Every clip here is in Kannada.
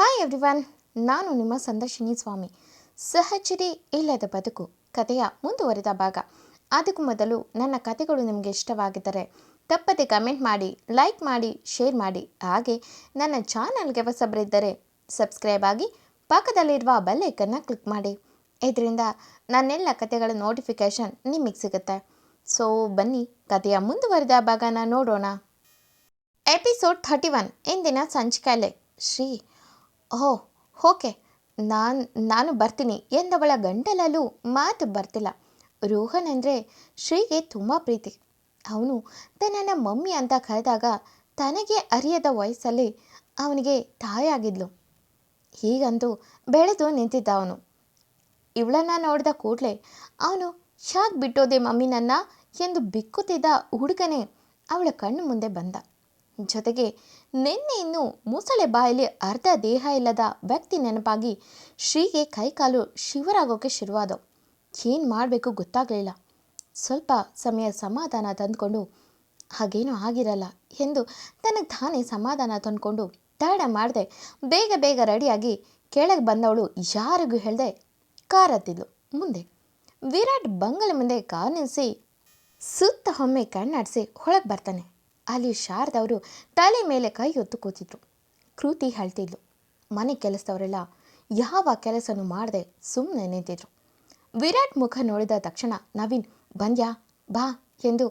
ಹಾಯ್ ಎವ್ರಿವನ್ ನಾನು ನಿಮ್ಮ ಸಂದರ್ಶಿನಿ ಸ್ವಾಮಿ. ಸಹಚರಿ ಇಲ್ಲದ ಬದುಕು, ಕಥೆಯ ಮುಂದುವರೆದ ಭಾಗ. ಅದಕ್ಕೂ ಮೊದಲು ನನ್ನ ಕಥೆಗಳು ನಿಮಗೆ ಇಷ್ಟವಾಗಿದ್ದರೆ ತಪ್ಪದೆ ಕಮೆಂಟ್ ಮಾಡಿ ಲೈಕ್ ಮಾಡಿ ಶೇರ್ ಮಾಡಿ. ಹಾಗೆ ನನ್ನ ಚಾನಲ್ಗೆ ಹೊಸಬರಿದ್ದರೆ ಸಬ್ಸ್ಕ್ರೈಬ್ ಆಗಿ ಪಕ್ಕದಲ್ಲಿರುವ ಬೆಲ್ಲೈಕನ್ನು ಕ್ಲಿಕ್ ಮಾಡಿ. ಇದರಿಂದ ನನ್ನೆಲ್ಲ ಕತೆಗಳ ನೋಟಿಫಿಕೇಷನ್ ನಿಮಗೆ ಸಿಗುತ್ತೆ. ಸೊ ಬನ್ನಿ, ಕಥೆಯ ಮುಂದುವರೆದ ಭಾಗನ ನೋಡೋಣ. ಎಪಿಸೋಡ್ ಥರ್ಟಿ ಒನ್ ಇಂದಿನ ಸಂಚಿಕೆಯಲ್ಲೇ ಶ್ರೀ ಓಹ್, ಓಕೆ. ನಾನು ನಾನು ಬರ್ತೀನಿ ಎಂದವಳ ಗಂಟಲಲ್ಲೂ ಮಾತು ಬರ್ತಿಲ್ಲ. ರೋಹನ್ ಅಂದರೆ ಶ್ರೀಗೆ ತುಂಬ ಪ್ರೀತಿ. ಅವನು ತನ್ನನ್ನು ಮಮ್ಮಿ ಅಂತ ಕರೆದಾಗ ತನಗೆ ಅರಿಯದ ವಯಸ್ಸಲ್ಲಿ ಅವನಿಗೆ ತಾಯಾಗಿದ್ಲು ಹೀಗಂತೂ ಬೆಳೆದು ನಿಂತಿದ್ದ ಅವನು. ಇವಳನ್ನ ನೋಡಿದ ಕೂಡಲೇ ಅವನು, ಶಾಕ್ ಬಿಟ್ಟೋದೆ ಮಮ್ಮಿ ನನ್ನ? ಎಂದು ಬಿಕ್ಕುತ್ತಿದ್ದ ಹುಡುಗನೇ ಅವಳ ಕಣ್ಣು ಮುಂದೆ ಬಂದ. ಜೊತೆಗೆ ನಿನ್ನೆ ಇನ್ನು ಮೂಸಳೆ ಬಾಯಲ್ಲಿ ಅರ್ಧ ದೇಹ ಇಲ್ಲದ ವ್ಯಕ್ತಿ ನೆನಪಾಗಿ ಶ್ರೀಗೆ ಕೈಕಾಲು ಶಿವರಾಗೋಕೆ ಶುರುವಾದವು. ಏನು ಮಾಡಬೇಕು ಗೊತ್ತಾಗಲಿಲ್ಲ. ಸ್ವಲ್ಪ ಸಮಯ ಸಮಾಧಾನ ತಂದುಕೊಂಡು, ಹಾಗೇನೂ ಆಗಿರಲ್ಲ ಎಂದು ತನಗೆ ತಾನೇ ಸಮಾಧಾನ ತಂದುಕೊಂಡು ತಡ ಮಾಡದೆ ಬೇಗ ಬೇಗ ರೆಡಿಯಾಗಿ ಕೆಳಗೆ ಬಂದವಳು ಯಾರಿಗೂ ಹೇಳದೆ ಕಾರ್ ಮುಂದೆ. ವಿರಾಟ್ ಬಂಗಲೆ ಮುಂದೆ ಕಾರ್ ನಿಲ್ಲಿಸಿ ಸುತ್ತ ಒಮ್ಮೆ ಕಣ್ಣಾಡಿಸಿ ಒಳಗೆ ಬರ್ತಾನೆ. ಅಲ್ಲಿ ಶಾರದವರು ತಲೆ ಮೇಲೆ ಕೈ ಹೊತ್ತು ಕೂತಿದ್ರು. ಕೃತಿ ಹೇಳ್ತಿದ್ಲು ಮನೆ ಕೆಲಸದವರೆಲ್ಲ ಯಾವ ಕೆಲಸನೂ ಮಾಡದೆ ಸುಮ್ಮನೆ ನಿಂತಿದ್ರು. ವಿರಾಟ್ ಮುಖ ನೋಡಿದ ತಕ್ಷಣ ನವೀನ್, ಬಂದ್ಯಾ, ಬಾ ಎಂದು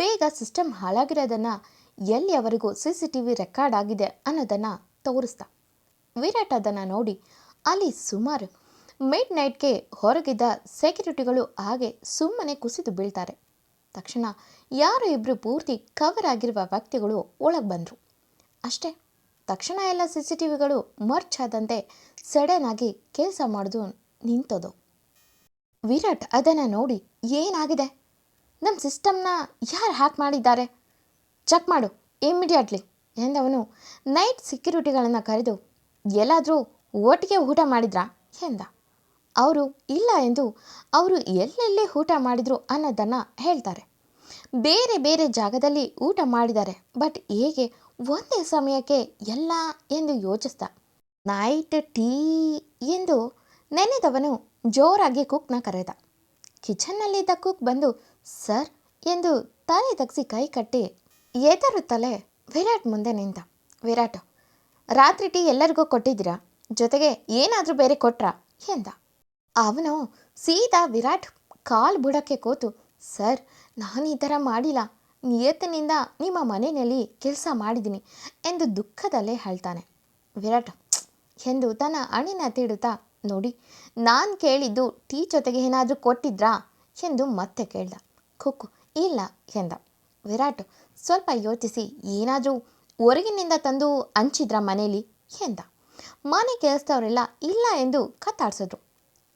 ಬೇಗ ಸಿಸ್ಟಮ್ ಹಾಳಾಗಿರೋದನ್ನು ಎಲ್ಲಿಯವರೆಗೂ C C T V record ಆಗಿದೆ ಅನ್ನೋದನ್ನು ತೋರಿಸ್ದ. ವಿರಾಟ್ ಅದನ್ನು ನೋಡಿ ಅಲ್ಲಿ ಸುಮಾರು ಮಿಡ್ ನೈಟ್ಗೆ ಹೊರಗಿದ್ದ ಸೆಕ್ಯೂರಿಟಿಗಳು ಹಾಗೆ ಸುಮ್ಮನೆ ಕುಸಿದು ಬೀಳ್ತಾರೆ. ತಕ್ಷಣ ಯಾರು ಇಬ್ಬರು ಪೂರ್ತಿ ಕವರ್ ಆಗಿರುವ ವ್ಯಕ್ತಿಗಳು ಒಳಗೆ ಬಂದರು. ಅಷ್ಟೇ, ತಕ್ಷಣ ಎಲ್ಲ ಸಿ ಸಿ ಟಿ ವಿಗಳು ಮರ್ಚ್ ಆದಂತೆ ಸಡನ್ ಆಗಿ ಕೆಲಸ ಮಾಡೋದು ನಿಂತದು. ವಿರಾಟ್ ಅದನ್ನು ನೋಡಿ ಏನಾಗಿದೆ? ನಮ್ಮ ಸಿಸ್ಟಮ್ನ ಯಾರು ಹ್ಯಾಕ್ ಮಾಡಿದ್ದಾರೆ? ಚೆಕ್ ಮಾಡು ಇಮಿಡಿಯೇಟ್ಲಿ ಎಂದವನು ನೈಟ್ ಸೆಕ್ಯೂರಿಟಿಗಳನ್ನು ಕರೆದು, ಎಲ್ಲಾದರೂ ಒಟ್ಟಿಗೆ ಊಟ ಮಾಡಿದ್ರಾ? ಎಂದ. ಅವರು ಇಲ್ಲ ಎಂದು ಅವರು ಎಲ್ಲೆಲ್ಲಿ ಊಟ ಮಾಡಿದರು ಅನ್ನೋದನ್ನು ಹೇಳ್ತಾರೆ. ಬೇರೆ ಬೇರೆ ಜಾಗದಲ್ಲಿ ಊಟ ಮಾಡಿದ್ದಾರೆ. ಬಟ್ ಹೇಗೆ? ಒಂದೇ ಸಮಯಕ್ಕೆ ಎಲ್ಲ ಎಂದು ಯೋಚಿಸ್ದ ನೈಟ್ ಟೀ ಎಂದು ನೆನೆದವನು ಜೋರಾಗಿ ಕುಕ್ನ ಕರೆದ. ಕಿಚನ್ನಲ್ಲಿದ್ದ ಕುಕ್ ಬಂದು, ಸರ್ ಎಂದು ತಲೆ ತಗ್ಸಿ ಕೈ ಕಟ್ಟಿ ಎದರುತ್ತಲೇ ವಿರಾಟ್ ಮುಂದೆ ನಿಂತ ವಿರಾಟ್, ರಾತ್ರಿ ಟೀ ಎಲ್ಲರಿಗೂ ಕೊಟ್ಟಿದ್ದೀರಾ? ಜೊತೆಗೆ ಏನಾದರೂ ಬೇರೆ ಕೊಟ್ರಾ? ಎಂದ. ಅವನು ಸೀದಾ ವಿರಾಟ್ ಕಾಲು ಬುಡಕ್ಕೆ ಕೂತು, ಸರ್, ನಾನು ಈ ಥರ ಮಾಡಿಲ್ಲ. ನಿಯತ್ತಿನಿಂದ ನಿಮ್ಮ ಮನೆಯಲ್ಲಿ ಕೆಲಸ ಮಾಡಿದ್ದೀನಿ ಎಂದು ದುಃಖದಲ್ಲೇ ಹೇಳ್ತಾನೆ. ವಿರಾಟ್, ಎಂದು ತನ್ನ ಅಣಿನ ತಿಡುತ್ತಾ ನೋಡಿ, ನಾನು ಕೇಳಿದ್ದು ಟೀ ಜೊತೆಗೆ ಏನಾದರೂ ಕೊಟ್ಟಿದ್ರಾ? ಎಂದು ಮತ್ತೆ ಕೇಳ್ದ. ಕುಕ್ಕು ಇಲ್ಲ ಎಂದ. ವಿರಾಟ್, ಸ್ವಲ್ಪ ಯೋಚಿಸಿ, ಏನಾದರೂ ಹೊರಗಿನಿಂದ ತಂದು ಹಂಚಿದ್ರ ಮನೇಲಿ ಎಂದ. ಮನೆ ಕೆಲಸದವರೆಲ್ಲ, ಇಲ್ಲ ಎಂದು ಕತ್ತಾಡ್ಸಿದ್ರು.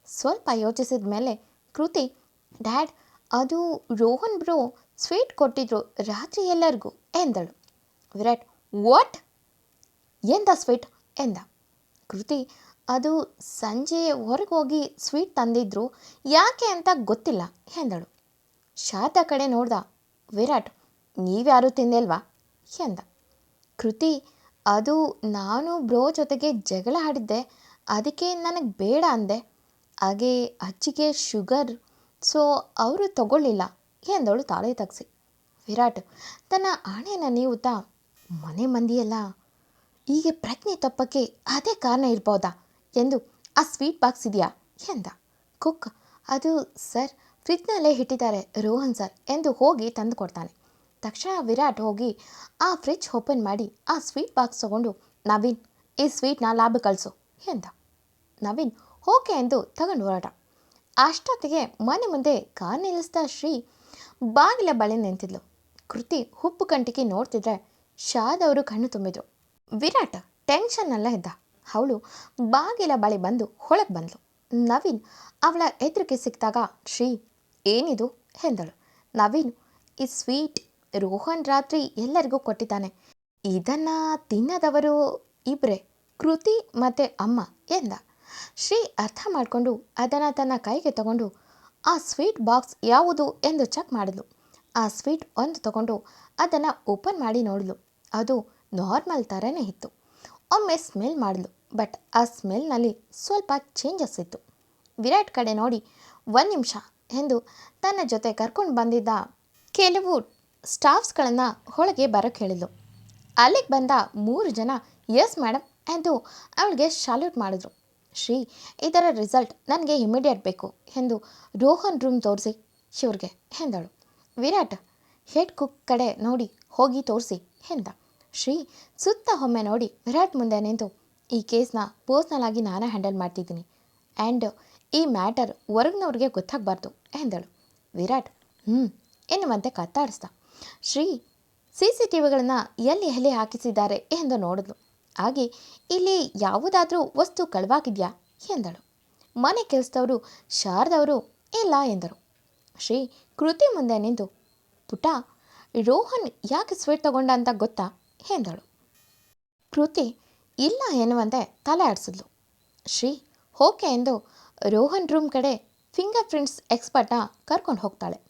ಸ್ವಲ್ಪ ಯೋಚಿಸಿದ ಮೇಲೆ ಕೃತಿ, ಡ್ಯಾಡ್, ಅದು ರೋಹನ್ ಬ್ರೋ ಸ್ವೀಟ್ ಕೊಟ್ಟಿದ್ರು ರಾತ್ರಿ ಎಲ್ಲರಿಗೂ ಎಂದಳು. ವಿರಾಟ್, ವಾಟ್? ಎಂದ ಸ್ವೀಟ್? ಎಂದ. ಕೃತಿ, ಅದು ಸಂಜೆ ಹೊರಗೆ ಹೋಗಿ ಸ್ವೀಟ್ ತಂದಿದ್ರು, ಯಾಕೆ ಅಂತ ಗೊತ್ತಿಲ್ಲ ಎಂದಳು. ಶಾತ ಕಡೆ ನೋಡ್ದ? ವಿರಾಟ್, ನೀವ್ಯಾರೂ ತಿಂದಿಲ್ವಾ? ಎಂದ. ಕೃತಿ, ಅದು ನಾನು ಬ್ರೋ ಜೊತೆಗೆ ಜಗಳ ಆಡಿದ್ದೆ, ಅದಕ್ಕೆ ನನಗೆ ಬೇಡ ಅಂದೆ ಹಾಗೆ ಅಜ್ಜಿಗೆ ಶುಗರ್ ಸೊ ಅವರು ತಗೊಳ್ಳಿಲ್ಲ. ಎಂದವಳು ತಾಳೆ ತಗ್ಸಿ. ವಿರಾಟ್, ತನ್ನ ಆಣೆಯನ್ನು ನೀವುತ್ತಾ ಮನೆ ಮಂದಿಯಲ್ಲ, ಹೀಗೆ ಪ್ರಜ್ಞೆ ತಪ್ಪಕ್ಕೆ ಅದೇ ಕಾರಣ ಇರ್ಬೋದಾ ಎಂದು ಆ ಸ್ವೀಟ್ ಬಾಕ್ಸ್ ಇದೆಯಾ ಎಂದ. ಕುಕ್ ಅದು ಸರ್ ಫ್ರಿಜ್ನಲ್ಲೇ ಇಟ್ಟಿದ್ದಾರೆ ರೋಹನ್ ಸರ್ ಎಂದು ಹೋಗಿ ತಂದು ಕೊಡ್ತಾನೆ. ತಕ್ಷಣ ವಿರಾಟ್ ಹೋಗಿ ಆ ಫ್ರಿಜ್ ಓಪನ್ ಮಾಡಿ ಆ ಸ್ವೀಟ್ ಬಾಕ್ಸ್ ತಗೊಂಡು, ನವೀನ್, ಈ ಸ್ವೀಟ್ನ ಲಾಭ ಕಳಿಸು ಎಂದ. ನವೀನ್ ಓಕೆ ಎಂದು ತಗೊಂಡು ಹೊರಟ. ಅಷ್ಟೊತ್ತಿಗೆ ಮನೆ ಮುಂದೆ ಕಾರ್ ನಿಲ್ಲಿಸ್ತಾ ಶ್ರೀ ಬಾಗಿಲ ಬಳಿ ನಿಂತಿದ್ಲು. ಕೃತಿ ಉಪ್ಪು ಕಂಟಿಗೆ ನೋಡ್ತಿದ್ರೆ ಶಾದವರು ಕಣ್ಣು ತುಂಬಿದ್ರು. ವಿರಾಟ್ ಟೆನ್ಷನ್ನಲ್ಲೇ ಇದ್ದ. ಅವಳು ಬಾಗಿಲ ಬಳಿ ಬಂದು ಒಳಗೆ ಬಂದ್ಲು. ನವೀನ್ ಅವಳ ಎದುರಿಗೆ ಸಿಕ್ಕಿದಾಗ ಶ್ರೀ, ಏನಿದು? ಎಂದಳು. ನವೀನ್, ಈ ಸ್ವೀಟ್ ರೋಹನ್ ರಾತ್ರಿ ಎಲ್ಲರಿಗೂ ಕೊಟ್ಟಿದ್ದಾನೆ. ಇದನ್ನು ತಿನ್ನದವರು ಇಬ್ರೆ, ಕೃತಿ ಮತ್ತೆ ಅಮ್ಮ, ಎಂದ. ಶ್ರೀ ಅರ್ಥ ಮಾಡಿಕೊಂಡು ಅದನ್ನು ತನ್ನ ಕೈಗೆ ತಗೊಂಡು, ಆ ಸ್ವೀಟ್ ಬಾಕ್ಸ್ ಯಾವುದು? ಎಂದು ಚೆಕ್ ಮಾಡಿದ್ಲು. ಆ ಸ್ವೀಟ್ ಒಂದು ತಗೊಂಡು ಅದನ್ನು ಓಪನ್ ಮಾಡಿ ನೋಡಲು ಅದು ನಾರ್ಮಲ್ ಥರನೇ ಇತ್ತು. ಒಮ್ಮೆ ಸ್ಮೆಲ್ ಮಾಡಲು ಬಟ್ ಆ ಸ್ಮೆಲ್ನಲ್ಲಿ ಸ್ವಲ್ಪ ಚೇಂಜಸ್ ಇತ್ತು. ವಿರಾಟ್ ಕಡೆ ನೋಡಿ, ಒಂದು ನಿಮಿಷ ಎಂದು ತನ್ನ ಜೊತೆ ಕರ್ಕೊಂಡು ಬಂದಿದ್ದ ಕೆಲವು ಸ್ಟಾಫ್ಸ್ಗಳನ್ನು ಒಳಗೆ ಬರೋಕ್ಕೆ ಹೇಳಿದ್ಲು. ಅಲ್ಲಿಗೆ ಬಂದ ಮೂರು ಜನ ಎಸ್ ಮೇಡಮ್ ಎಂದು ಅವಳಿಗೆ ಶಾಲ್ಯೂಟ್ ಮಾಡಿದ್ರು. ಶ್ರೀ, ಇದರ ರಿಸಲ್ಟ್ ನನಗೆ ಇಮಿಡಿಯೇಟ್ ಬೇಕು ಎಂದು ರೋಹನ್ ರೂಮ್ ತೋರಿಸಿ, ಶಿವ್ರಿಗೆ ಎಂದಳು. ವಿರಾಟ್ ಹೆಡ್ ಕುಕ್ ಕಡೆ ನೋಡಿ ಹೋಗಿ ತೋರಿಸಿ ಎಂದ. ಶ್ರೀ, ಸುತ್ತ ಒಮ್ಮೆ ನೋಡಿ ವಿರಾಟ್ ಮುಂದೆ ನಿಂತು, ಈ ಕೇಸ್ನ ಪರ್ಸ್ನಲ್ ಆಗಿ ನಾನೇ ಹ್ಯಾಂಡಲ್ ಮಾಡ್ತಿದ್ದೀನಿ ಆ್ಯಂಡ್ ಈ ಮ್ಯಾಟರ್ ಹೊರಗಿನವ್ರಿಗೆ ಗೊತ್ತಾಗಬಾರ್ದು ಎಂದಳು. ವಿರಾಟ್ ಹ್ಞೂ ಎನ್ನುವಂತೆ ಕತ್ತಾಡಿಸ್ದ. ಶ್ರೀ ಸಿ ಸಿ ಟಿ ವಿಗಳನ್ನು ಎಲ್ಲಿ ಎಲ್ಲಿ ಹಾಕಿಸಿದ್ದಾರೆ ಎಂದು ನೋಡಿದ್ಲು. ಹಾಗೆ ಇಲ್ಲಿ ಯಾವುದಾದರೂ ವಸ್ತು ಕಳವಾಗಿದೆಯಾ? ಎಂದಳು. ಮನೆ ಕೆಲಸದವರು, ಶಾರದವರು, ಇಲ್ಲ ಎಂದರು. ಶ್ರೀ ಕೃತಿ ಮುಂದೆ ನಿಂತು, ಪುಟ, ರೋಹನ್ ಯಾಕೆ ಸ್ವೀಟ್ ತಗೊಂಡ ಅಂತ ಗೊತ್ತಾ? ಎಂದಳು. ಕೃತಿ, ಇಲ್ಲ ಎನ್ನುವಂತೆ ತಲೆ ಆಡಿಸಿದ್ಲು. ಶ್ರೀ, ಓಕೆ ಎಂದು ರೋಹನ್ ರೂಮ್ ಕಡೆ ಫಿಂಗರ್ ಪ್ರಿಂಟ್ಸ್ ಎಕ್ಸ್ಪರ್ಟ್ನ ಕರ್ಕೊಂಡು ಹೋಗ್ತಾಳೆ.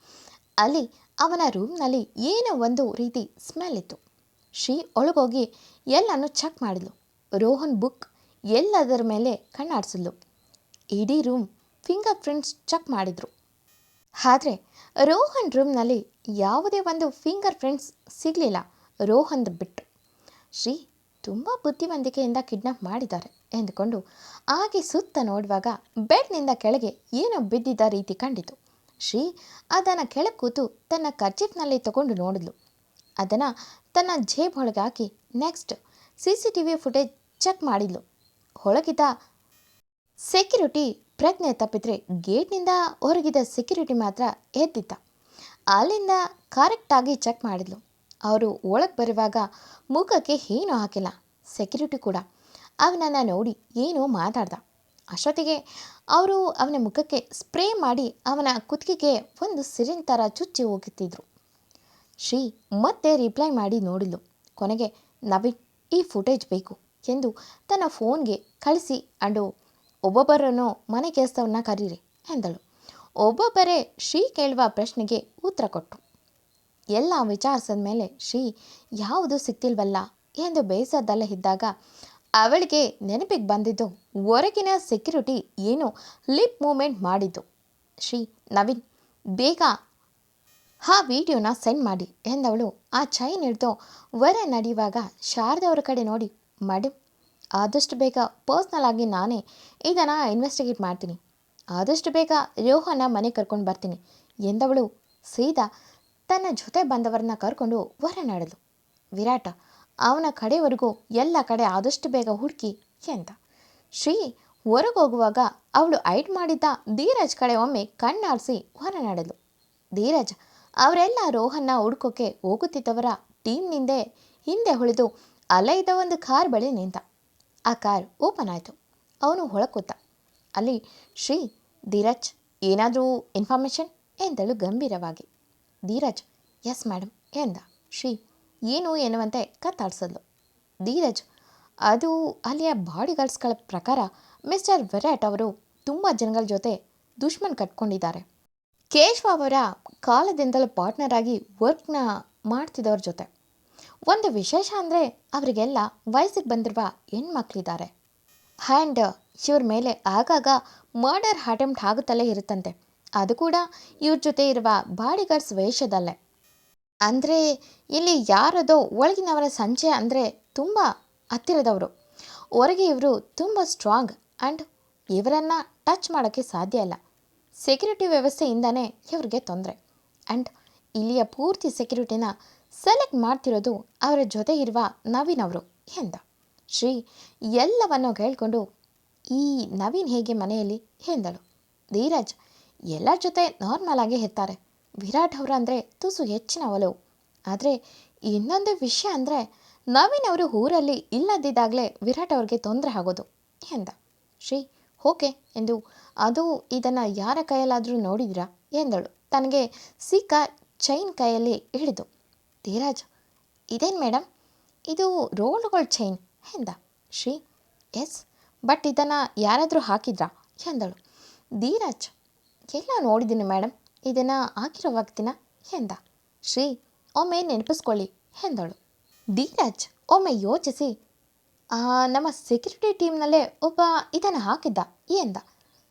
ಅಲ್ಲಿ ಅವನ ರೂಮ್ನಲ್ಲಿ ಏನೋ ಒಂದು ರೀತಿ ಸ್ಮೆಲ್ ಇತ್ತು. ಶ್ರೀ ಒಳಗೋಗಿ ಎಲ್ಲನೂ ಚೆಕ್ ಮಾಡಿದ್ಲು. ರೋಹನ್ ಬುಕ್ ಎಲ್ಲದರ ಮೇಲೆ ಕಣ್ಣಾಡಿಸಿದ್ಲು. ಇಡೀ ರೂಮ್ ಫಿಂಗರ್ ಪ್ರಿಂಟ್ಸ್ ಚೆಕ್ ಮಾಡಿದ್ರು. ಆದರೆ ರೋಹನ್ ರೂಮ್ನಲ್ಲಿ ಯಾವುದೇ ಒಂದು ಫಿಂಗರ್ ಪ್ರಿಂಟ್ಸ್ ಸಿಗಲಿಲ್ಲ ರೋಹನ್ ಬಿಟ್ಟು. ಶ್ರೀ ತುಂಬ ಬುದ್ಧಿವಂತಿಕೆಯಿಂದ ಕಿಡ್ನಾಪ್ ಮಾಡಿದ್ದಾರೆ ಎಂದುಕೊಂಡು ಆಗಿ ಸುತ್ತ ನೋಡುವಾಗ ಬೆಡ್ನಿಂದ ಕೆಳಗೆ ಏನೋ ಬಿದ್ದಿದ್ದ ರೀತಿ ಕಂಡಿತು. ಶ್ರೀ ಅದನ್ನು ಕೆಳಗೆ ಕೂತು ತನ್ನ ಕರ್ಚಿಫ್ನಲ್ಲಿ ತಗೊಂಡು ನೋಡಿದ್ಲು. ಅದನ್ನು ತನ್ನ ಜೇಬ್ ಒಳಗಾಕಿ next C C T V footage check ಮಾಡಿದ್ಲು. ಒಳಗಿದ್ದ ಸೆಕ್ಯೂರಿಟಿ ಪ್ರಜ್ಞೆ ತಪ್ಪಿದ್ರೆ ಗೇಟ್ನಿಂದ ಹೊರಗಿದ್ದ ಸೆಕ್ಯೂರಿಟಿ ಮಾತ್ರ ಎದ್ದಿದ್ದ. ಅಲ್ಲಿಂದ ಕರೆಕ್ಟಾಗಿ ಚೆಕ್ ಮಾಡಿದ್ಲು. ಅವರು ಒಳಗೆ ಬರುವಾಗ ಮುಖಕ್ಕೆ ಏನೂ ಹಾಕಿಲ್ಲ. ಸೆಕ್ಯೂರಿಟಿ ಕೂಡ ಅವನನ್ನು ನೋಡಿ ಏನೋ ಮಾತಾಡ್ದ. ಅಷ್ಟೊತ್ತಿಗೆ ಅವರು ಅವನ ಮುಖಕ್ಕೆ ಸ್ಪ್ರೇ ಮಾಡಿ ಅವನ ಕುತ್ತಿಗೆಗೆ ಒಂದು ಸಿರಿನ್ ಥರ ಚುಚ್ಚಿ ಹೋಗುತ್ತಿದ್ರು. ಶ್ರೀ ಮತ್ತೆ ರಿಪ್ಲೈ ಮಾಡಿ ನೋಡಿದ್ಲು. ಕೊನೆಗೆ, ನವೀನ್, ಈ ಫುಟೇಜ್ ಬೇಕು ಎಂದು ತನ್ನ ಫೋನ್ಗೆ ಕಳಿಸಿ, ಅಂಡು, ಒಬ್ಬೊಬ್ಬರನ್ನು ಮನೆ ಕೆಲಸವನ್ನು ಕರೀರಿ ಎಂದಳು. ಒಬ್ಬೊಬ್ಬರೇ ಶ್ರೀ ಕೇಳುವ ಪ್ರಶ್ನೆಗೆ ಉತ್ತರ ಕೊಟ್ಟು ಎಲ್ಲ ವಿಚಾರಿಸಿದ ಮೇಲೆ, ಶ್ರೀ, ಯಾವುದು ಸಿಕ್ತಿಲ್ವಲ್ಲ ಎಂದು ಬೇಸರದಲ್ಲೇ ಇದ್ದಾಗ, ಅವಳಿಗೆ ನೆನಪಿಗೆ ಬಂದಿದ್ದು ಹೊರಗಿನ ಸೆಕ್ಯೂರಿಟಿ ಏನೋ ಲಿಪ್ ಮೂಮೆಂಟ್ ಮಾಡಿದ್ದು ಶ್ರೀ, ನವೀನ್, ಬೇಗ ಆ ವಿಡಿಯೋನ ಸೆಂಡ್ ಮಾಡಿ ಎಂದವಳು. ಆ ಚೈನ್ ಹಿಡಿದು ಹೊರ ನಡೆಯುವಾಗ ಶಾರದವ್ರ ಕಡೆ ನೋಡಿ ಮೇಡಮ್ ಆದಷ್ಟು ಬೇಗ ಪರ್ಸ್ನಲ್ ಆಗಿ ನಾನೇ ಇದನ್ನು ಇನ್ವೆಸ್ಟಿಗೇಟ್ ಮಾಡ್ತೀನಿ. ಆದಷ್ಟು ಬೇಗ ರೋಹನ ಮನೆ ಕರ್ಕೊಂಡು ಬರ್ತೀನಿ ಎಂದವಳು. ಸೀದಾ ತನ್ನ ಜೊತೆ ಬಂದವರನ್ನ ಕರ್ಕೊಂಡು ಹೊರ ನಡೆದು ವಿರಾಟ, ಅವನ ಕಡೆವರೆಗೂ ಎಲ್ಲ ಕಡೆ ಆದಷ್ಟು ಬೇಗ ಹುಡುಕಿ ಎಂದ. ಶ್ರೀ ಹೊರಗೋಗುವಾಗ ಅವಳು ಐಡ್ ಮಾಡಿದ್ದ ಧೀರಜ್ ಕಡೆ ಒಮ್ಮೆ ಕಣ್ಣಾರಿಸಿ ಹೊರ ನಡೆದು ಧೀರಜ್ ಅವರೆಲ್ಲ ರೋಹನ್ನ ಹುಡ್ಕೋಕೆ ಹೋಗುತ್ತಿದ್ದವರ ಟೀಮ್ನಿಂದೆ ಹಿಂದೆ ಅಲ್ಲೇ ಇದ್ದ ಒಂದು ಕಾರ್ ಬಳಿ ನಿಂತ. ಆ ಕಾರ್ ಓಪನ್ ಆಯಿತು. ಅವನು ಹೊಳಕೂತ ಅಲ್ಲಿ, ಶ್ರೀ, ಧೀರಜ್, ಏನಾದರೂ ಇನ್ಫಾರ್ಮೇಷನ್ ಎಂದಳು ಗಂಭೀರವಾಗಿ. ಧೀರಜ್ ಎಸ್ ಮೇಡಮ್ ಎಂದ. ಶ್ರೀ, ಏನು ಎನ್ನುವಂತೆ ಕತ್ತಾಡ್ಸದ್ಲು ಧೀರಜ್, ಅದು ಅಲ್ಲಿಯ ಬಾಡಿಗಾರ್ಡ್ಸ್ಗಳ ಪ್ರಕಾರ ಮಿಸ್ಟರ್ ವಿರಾಟ್ ಅವರು ತುಂಬ ಜನಗಳ ಜೊತೆ ದುಶ್ಮನ್ ಕಟ್ಕೊಂಡಿದ್ದಾರೆ. ಕೇಶವ ಅವರ ಕಾಲದಿಂದಲೂ ಪಾರ್ಟ್ನರ್ ಆಗಿ ವರ್ಕ್ನ ಮಾಡ್ತಿದ್ದವ್ರ ಜೊತೆ. ಒಂದು ವಿಶೇಷ ಅಂದರೆ ಅವರಿಗೆಲ್ಲ ವಯಸ್ಸಿಗೆ ಬಂದಿರುವ ಹೆಣ್ಮಕ್ಳಿದ್ದಾರೆ. ಆ್ಯಂಡ್ ಇವ್ರ ಮೇಲೆ ಆಗಾಗ ಮರ್ಡರ್ ಅಟೆಂಪ್ಟ್ ಆಗುತ್ತಲೇ ಇರುತ್ತಂತೆ. ಅದು ಕೂಡ ಇವ್ರ ಜೊತೆ ಇರುವ ಬಾಡಿಗಾರ್ಡ್ಸ್ ವೇಷದಲ್ಲೇ. ಅಂದರೆ ಇಲ್ಲಿ ಯಾರದೋ ಒಳಗಿನವರ ಸಂಜೆ ಅಂದರೆ ತುಂಬ ಹತ್ತಿರದವರು. ಹೊರಗೆ ಇವರು ತುಂಬ ಸ್ಟ್ರಾಂಗ್ ಆ್ಯಂಡ್ ಇವರನ್ನು ಟಚ್ ಮಾಡೋಕ್ಕೆ ಸಾಧ್ಯ ಇಲ್ಲ. ಸೆಕ್ಯೂರಿಟಿ ವ್ಯವಸ್ಥೆಯಿಂದನೇ ಇವ್ರಿಗೆ ತೊಂದರೆ. ಆ್ಯಂಡ್ ಇಲ್ಲಿಯ ಪೂರ್ತಿ ಸೆಕ್ಯೂರಿಟಿನ ಸೆಲೆಕ್ಟ್ ಮಾಡ್ತಿರೋದು ಅವರ ಜೊತೆ ಇರುವ ನವೀನ್ ಅವರು ಎಂದ. ಶ್ರೀ ಎಲ್ಲವನ್ನು ಕೇಳಿಕೊಂಡು ಈ ನವೀನ್ ಹೇಗೆ ಮನೆಯಲ್ಲಿ ಎಂದಳು. ಧೀರಜ್ ಎಲ್ಲರ ಜೊತೆ ನಾರ್ಮಲ್ ಆಗಿ ಇರ್ತಾರೆ ವಿರಾಟ್ ಅವರು ಅಂದರೆ ತುಸು ಹೆಚ್ಚಿನ ಒಲವು. ಆದರೆ ಇನ್ನೊಂದು ವಿಷಯ ಅಂದರೆ ನವೀನ್ ಅವರು ಊರಲ್ಲಿ ಇಲ್ಲದಿದ್ದಾಗಲೇ ವಿರಾಟ್ ಅವ್ರಿಗೆ ತೊಂದರೆ ಆಗೋದು ಎಂದ. ಶ್ರೀ ಓಕೆ ಎಂದು ಅದು ಇದನ್ನು ಯಾರ ಕೈಯಲ್ಲಾದರೂ ನೋಡಿದಿರಾ ಎಂದಳು. ತನಗೆ ಸಿಕ್ಕ ಚೈನ್ ಕೈಯಲ್ಲಿ ಹಿಡಿದು ಧೀರಾಜ್ ಇದೇನು ಮೇಡಮ್ ಇದು ರೋಲ್ಗಳ ಚೈನ್ ಎಂದ? ಶ್ರೀ ಎಸ್ ಬಟ್ ಇದನ್ನು ಯಾರಾದರೂ ಹಾಕಿದ್ರಾ? ಎಂದಳು. ಧೀರಾಜ್ ಎಲ್ಲ ನೋಡಿದ್ದೀನಿ ಮೇಡಮ್ ಇದನ್ನು ಹಾಕಿರೋ ವ್ಯಕ್ತಿನ? ಎಂದ. ಶ್ರೀ ಒಮ್ಮೆ ನೆನಪಿಸ್ಕೊಳ್ಳಿ ಎಂದಳು. ಧೀರಜ್ ಒಮ್ಮೆ ಯೋಚಿಸಿ "ಆ, ನಮ್ಮ ಸೆಕ್ಯೂರಿಟಿ ಟೀಮ್ನಲ್ಲೇ ಒಬ್ಬ ಇದನ್ನು ಹಾಕಿದ್ದ? ಎಂದ.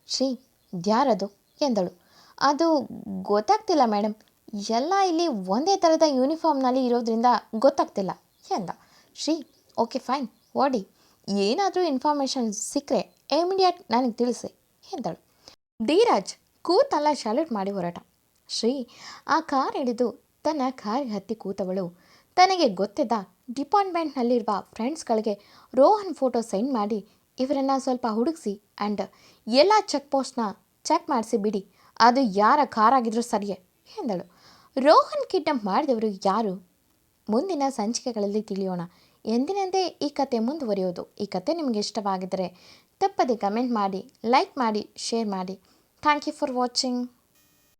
ಶ್ರೀ ದ್ಯಾರದು ಎಂದಳು. ಅದು ಗೊತ್ತಾಗ್ತಿಲ್ಲ ಮೇಡಮ್. ಎಲ್ಲ ಇಲ್ಲಿ ಒಂದೇ ಥರದ ಯೂನಿಫಾರ್ಮ್ನಲ್ಲಿ ಇರೋದ್ರಿಂದ ಗೊತ್ತಾಗ್ತಿಲ್ಲ. ಎಂದ? ಶ್ರೀ, ಓಕೆ ಫೈನ್ ಓಡಿ. ಏನಾದರೂ ಇನ್ಫಾರ್ಮೇಷನ್ ಸಿಕ್ಕರೆ ಇಮಿಡಿಯೇಟ್ ನನಗೆ ತಿಳಿಸಿ, ಎಂದಳು. ಧೀರಾಜ್, ಕೂತಲ್ಲ ಶಾಲ್ಯೂಟ್ ಮಾಡಿ ಹೊರಟ. ಶ್ರೀ, ಆ ಕಾರ್ ಹಿಡಿದು ತನ್ನ ಕಾರಿಗೆ ಹತ್ತಿ ಕೂತವಳು. ತನಗೆ ಗೊತ್ತಿದ್ದ ಡಿಪಾರ್ಟ್ಮೆಂಟ್ನಲ್ಲಿರುವ ಫ್ರೆಂಡ್ಸ್ಗಳಿಗೆ ರೋಹನ್ ಫೋಟೋ ಸೆಂಡ್ ಮಾಡಿ, ಇವರನ್ನು ಸ್ವಲ್ಪ ಹುಡುಗಿಸಿ ಆ್ಯಂಡ್ ಎಲ್ಲ ಚೆಕ್ ಪೋಸ್ಟ್ನ ಚೆಕ್ ಮಾಡಿಸಿ ಬಿಡಿ. ಅದು ಯಾರ ಕಾರಾಗಿದ್ರೂ ಸರಿಯೇ ಎಂದಳು. ರೋಹನ್ ಕಿಡ್ನಪ್ ಮಾಡಿದವರು ಯಾರು? ಮುಂದಿನ ಸಂಚಿಕೆಗಳಲ್ಲಿ ತಿಳಿಯೋಣ. ಎಂದಿನಂತೆ ಈ ಕತೆ ಮುಂದುವರಿಯೋದು. ಈ ಕತೆ ನಿಮಗೆ ಇಷ್ಟವಾಗಿದ್ದರೆ ತಪ್ಪದೆ ಕಮೆಂಟ್ ಮಾಡಿ, ಲೈಕ್ ಮಾಡಿ, ಶೇರ್ ಮಾಡಿ. Thank you for watching.